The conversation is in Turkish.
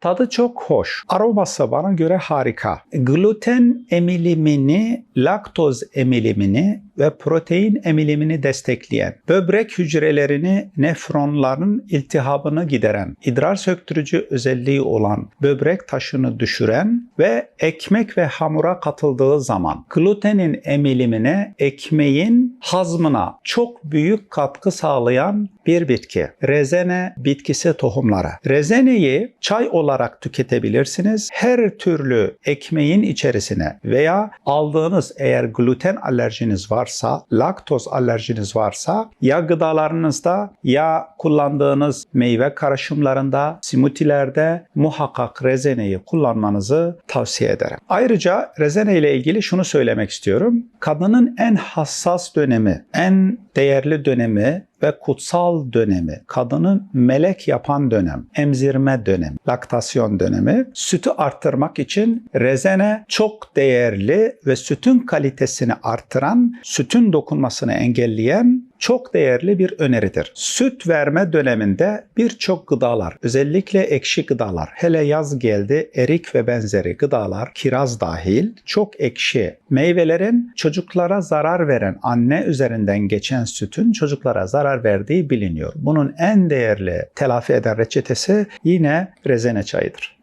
Tadı çok hoş. Aroması bana göre harika. Gluten emilimini, laktoz emilimini ve protein emilimini destekleyen, böbrek hücrelerini, nefronların iltihabını gideren, idrar söktürücü özelliği olan, böbrek taşını düşüren ve ekmek ve hamura katıldığı zaman glutenin emilimine, ekmeğin hazmına çok büyük katkı sağlayan bir bitki. Rezene bitkisi tohumları. Rezeneyi çay olarak tüketebilirsiniz. Her türlü ekmeğin içerisine veya aldığınız eğer gluten alerjiniz varsa, laktoz alerjiniz varsa ya gıdalarınızda ya kullandığınız meyve karışımlarında, smoothielerde muhakkak rezeneyi kullanmanızı tavsiye ederim. Ayrıca rezene ile ilgili şunu söylemek istiyorum. Kadının en hassas dönemi, en değerli dönemi ve kutsal dönemi, kadını melek yapan dönem, emzirme dönemi, laktasyon dönemi, sütü arttırmak için rezene çok değerli ve sütün kalitesini artıran, sütün dokunmasını engelleyen çok değerli bir öneridir. Süt verme döneminde birçok gıdalar, özellikle ekşi gıdalar, hele yaz geldi erik ve benzeri gıdalar, kiraz dahil çok ekşi meyvelerin çocuklara zarar veren anne üzerinden geçen sütün çocuklara zarar verdiği biliniyor. Bunun en değerli telafi eden reçetesi yine rezene çayıdır.